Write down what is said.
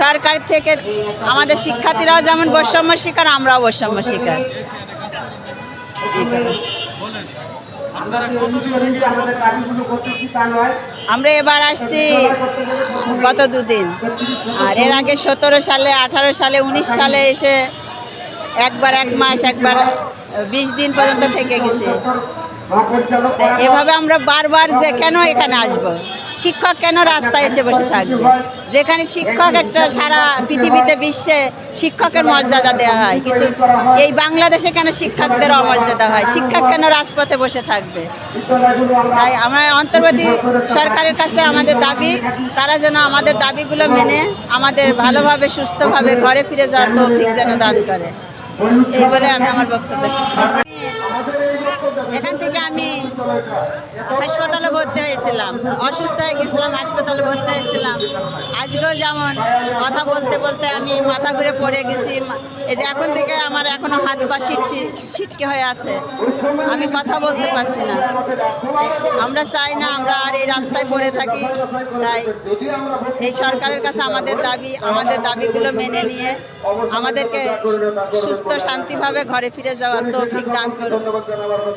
সরকার থেকে আমাদের শিক্ষার্থীরাও যেমন বৈষম্য শিকার, আমরাও বৈষম্য শিকার। আমরা এবার আসছি গত দুদিন। আর এর আগে সতেরো সালে, আঠারো সালে, উনিশ সালে এসে একবার এক মাস, একবার বিশ দিন পর্যন্ত থেকে গেছি। এভাবে আমরা বারবার যে কেন এখানে আসব? শিক্ষক কেন রাস্তায় এসে বসে থাকবে? যেখানে শিক্ষক একটা সারা পৃথিবীতে বিশ্বে শিক্ষকের মর্যাদা দেওয়া হয়, কিন্তু এই বাংলাদেশে কেন শিক্ষকদের অমর্যাদা হয়? শিক্ষক কেন রাজপথে বসে থাকবে? তাই আমরা অন্তর্বর্তী সরকারের কাছে আমাদের দাবি, তারা যেন আমাদের দাবিগুলো মেনে আমাদের ভালোভাবে, সুস্থভাবে ঘরে ফিরে যাওয়ার তৌফিক যেন দান করে। এই বলে আমি আমার বক্তব্য। এখান থেকে আমি হাসপাতালে ভর্তি হয়েছিলাম। অসুস্থ হয়ে গেছিলাম, হাসপাতালে ভর্তি হয়েছিলাম। আজকেও যেমন কথা বলতে বলতে আমি মাথা ঘুরে পড়ে গেছি। এই যে এখন থেকে আমার এখনও হাত পা সিটছি সিটকে হয়ে আছে। আমি কথা বলতে পারছি না। আমরা চাই না আমরা আর এই রাস্তায় পড়ে থাকি। তাই এই সরকারের কাছে আমাদের দাবি, আমাদের দাবিগুলো মেনে নিয়ে আমাদেরকে সুস্থ শান্তিভাবে ঘরে ফিরে যাওয়ার তৌফিক দান করুন।